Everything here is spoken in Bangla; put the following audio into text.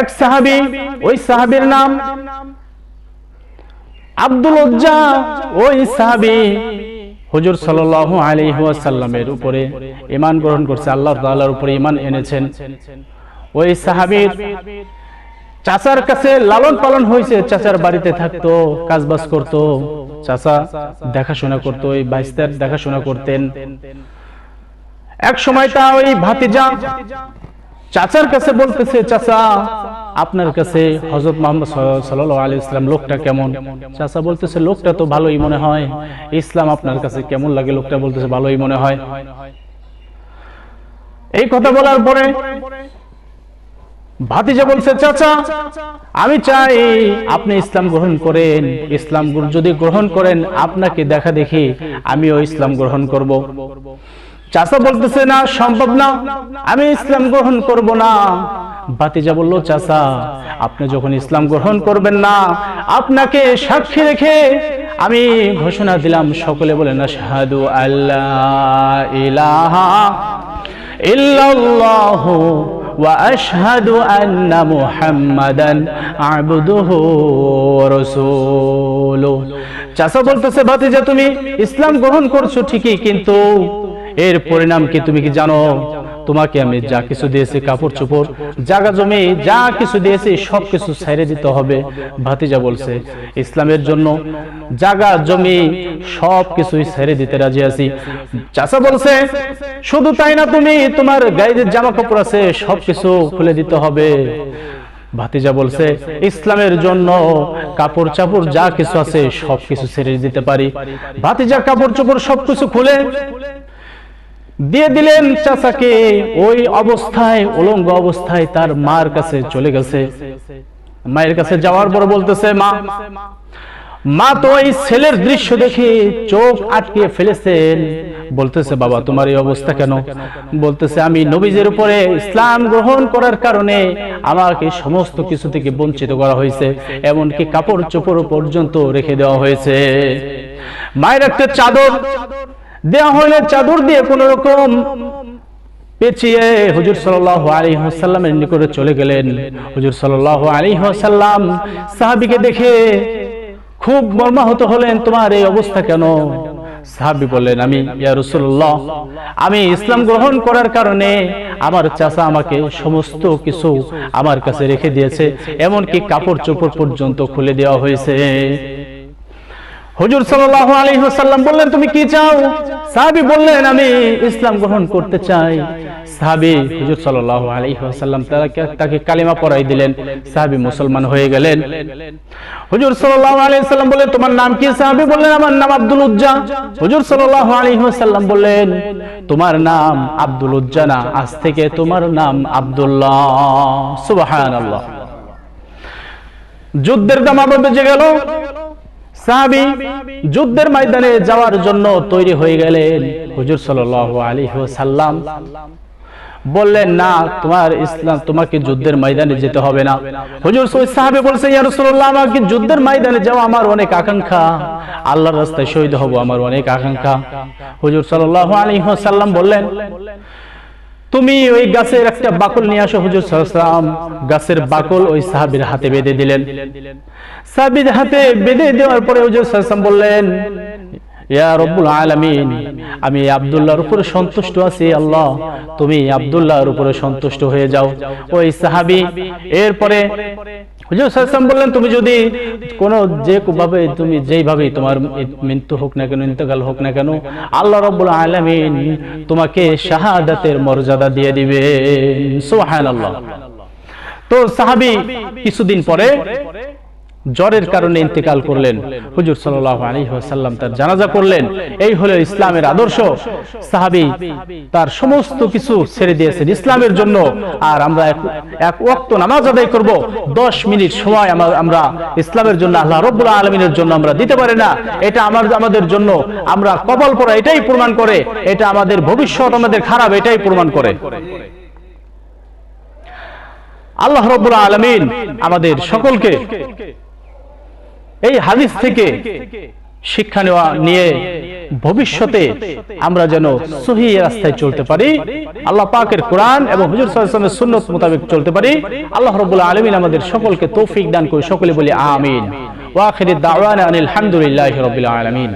এক সাহাবি, ওই সাহাবির নাম আব্দুল উজ্জা। ওই সাহাবি হুজুর সাল্লাল্লাহু আলাইহি ওয়াসাল্লামের উপরে ঈমান গ্রহণ করছে, আল্লাহ তাআলার উপরে ঈমান এনেছেন। ওই সাহাবীর চাচার কাছে লালন পালন হয়েছে, চাচার বাড়িতে থাকতো, কাজবাজ করতো, চাচা দেখাশোনা করতো, ওই বাইস্তার দেখাশোনা করতেন। এক সময় তা ওই ভাতিজা চাচার কাছে বলতেছে, চাচা, আপনার কাছে হজরত মোহাম্মদ সাল্লাহ ইসলাম লোকটা কেমন? চাচা বলতেছে, লোকটা তো ভালোই মনে হয়। ইসলাম আপনার কাছে কেমন লাগে? লোকটা বলতেছে, ভালোই মনে হয়। এই কথা বলার পরে ভাতিজা বলছে, চাচা, আমি চাই আপনি ইসলাম গ্রহণ করেন। ইসলাম যদি গ্রহণ করেন, আপনাকে দেখা দেখি, আমিও ইসলাম গ্রহণ করব। চাচা বলতেছে না সম্ভব না আমি ইসলাম গ্রহণ করব না বাতিজা বলল চাচা আপনি যখন ইসলাম গ্রহণ করবেন না আপনাকে সাক্ষী রেখে আমি ঘোষণা দিলাম সকলে বলেন আশহাদু আল্লাহ ইলাহা ইল্লাল্লাহু واشهد ان محمدا عبده ورسوله চাচা বলতেছে ভাতিজা তুমি ইসলাম গ্রহণ করছো ঠিকই কিন্তু এর পরিণাম কি তুমি কি জানো? তোমাকে আমি যা কিছু দিয়েছি, কাপড় চোপড় জাগা জমি, যা কিছু দিয়েছি সব কিছু ছেড়ে দিতে হবে। ভাতিজা বলছে, ইসলামের জন্য জাগা জমি সব কিছুই ছেড়ে দিতে রাজি আছি। চাচা বলছে, শুধু তাই না তুমি, তোমার গায়ে জামা কাপড় আছে সব কিছু খুলে দিতে হবে। ভাতিজা বলছে, ইসলামের জন্য কাপড় চাপড় যা কিছু আছে সব কিছু ছেড়ে দিতে পারি। ভাতিজা কাপড় চোপড় সবকিছু খুলে দিয়ে দিলেন চাচাকে, ওই অবস্থায়, উলঙ্গ অবস্থায় তার মার কাছে চলে গেছে। মায়ের কাছে যাওয়ার পর বলতেছে, মা মা তো ওই ছেলের দৃশ্য দেখে চোখ আটকে ফেলেছেন। বলতেছে, বাবা, তোমার এই অবস্থা কেন? বলতেছে, আমি নবীজের উপরে ইসলাম গ্রহণ করার কারণে আমাকে সমস্ত কিছু থেকে বঞ্চিত করা হয়েছে, এমনকি কাপড় চোপড় পর্যন্ত রেখে দেওয়া হয়েছে। মায়ের একটা চাদর দেওয়া হইলে চাদর দিয়ে কোন রকম। পেঁচিয়ে হুজুর সাল্লাহ আলী নিকটে চলে গেলেন। হুজুর সাল্লাহ আলী সাহাবিকে দেখে খুব মর্মাহত হলেন, তোমার এই অবস্থা কেন? সাহাবি বললেন, আমি, ইয়া রসুল্লাহ আমি ইসলাম গ্রহণ করার কারণে আমার চাচা আমাকে সমস্ত কিছু আমার কাছে রেখে দিয়েছে, এমনকি কাপড় চোপড় পর্যন্ত খুলে দেওয়া হয়েছে। হুজুর সাল্লাল্লাহু আলাইহি ওয়াসাল্লাম বললেন, তুমি কি চাও? সাহাবী বললেন, আমি ইসলাম গ্রহণ করতে চাই। তাকে পড়াই দিলেন। মুসলমান হয়ে গেলেন। বললেন, তোমার নাম কি? বললেন, আমার নাম আব্দুল উজ্জা। বললেন, তোমার নাম আব্দুল উজ্জা না, আজ থেকে তোমার নাম আব্দুল্লাহ। যুদ্ধের দামামা বেজে গেল। সাহাবি যুদ্ধের ময়দানে যাওয়ার জন্য তৈরি হয়ে গেলেন হুজুর সাল্লাল্লাহু আলাইহি ওয়াসাল্লাম। বললেন, না, তোমার ইসলাম, তোমাকে যুদ্ধের ময়দানে যেতে হবে না। হুজুর ওই সাহাবী বলছে, ইয়া রাসূলুল্লাহ, আমাকে যুদ্ধের ময়দানে যাওয়া আমার অনেক আকাঙ্ক্ষা। আল্লাহর রাস্তায় শহীদ হব আমার অনেক আকাঙ্ক্ষা। হুজুর সাল্লাল্লাহু আলাইহি ওয়াসাল্লাম বললেন তুমি ওই গাছের একটা বাকল নিয়ে আসো, হুজুর সাল্লাম গাছের বাকল ওই সাহাবির হাতে বেঁধে দিলেন। সাহাবির হাতে বেঁধে দেওয়ার পরে হুজুর সাল্লাম বললেন আমি আব্দুল্লাহর উপরে সন্তুষ্ট আছি, আল্লাহ, তুমি আব্দুল্লাহর উপরে সন্তুষ্ট হয়ে যাও। ওই সাহাবী, এরপরে বললেন, তুমি যদি কোন যে ভাবে তুমি যেইভাবে তোমার মৃত্যু হোক না কেন, ইন্তকাল হোক না কেন, আল্লাহ রব্বুল আলামিন তোমাকে শাহাদাতের মর্যাদা দিয়ে দিবে সুবহানাল্লাহ। তো সাহাবী, কিছুদিন পরে জ্বরের কারণে ইন্তেকাল করলেন। হুজুর সাল্লাহ আলী সাল্লাম তার জানাজা করলেন এই হলো ইসলামের আদর্শ। সাহাবি তার সমস্ত কিছু ছেড়ে দিয়েছেন ইসলামের জন্য। আর আমরা এক ওয়াক্ত নামাজ আদায় করব। দশ মিনিট সময় আমরা ইসলামের জন্য, আল্লাহ রব্বুল্লাহ আলমিনের জন্য আমরা দিতে পারি না। এটা আমার আমাদের জন্য। আমরা কপাল পড়া এটাই প্রমাণ করে। এটা আমাদের ভবিষ্যৎ আমাদের খারাপ এটাই প্রমাণ করে। আল্লাহ রব্বুল্লাহ আলমিন আমাদের সকলকে এই হাদিস থেকে শিক্ষা নেওয়া নিয়ে ভবিষ্যতে আমরা যেন সহি রাস্তায় চলতে পারি। আল্লাহ পাকের কোরআন এবং হুজুর সাল্লামের সুন্নত মোতাবেক চলতে পারি। আল্লাহ রবুল্লা আলমিন আমাদের সকলকে তৌফিক দান করে সকলে বলি আমিন। ওয়াখির দাওয়ান আনিল হামদুলিল্লাহ রবিল আলমিন।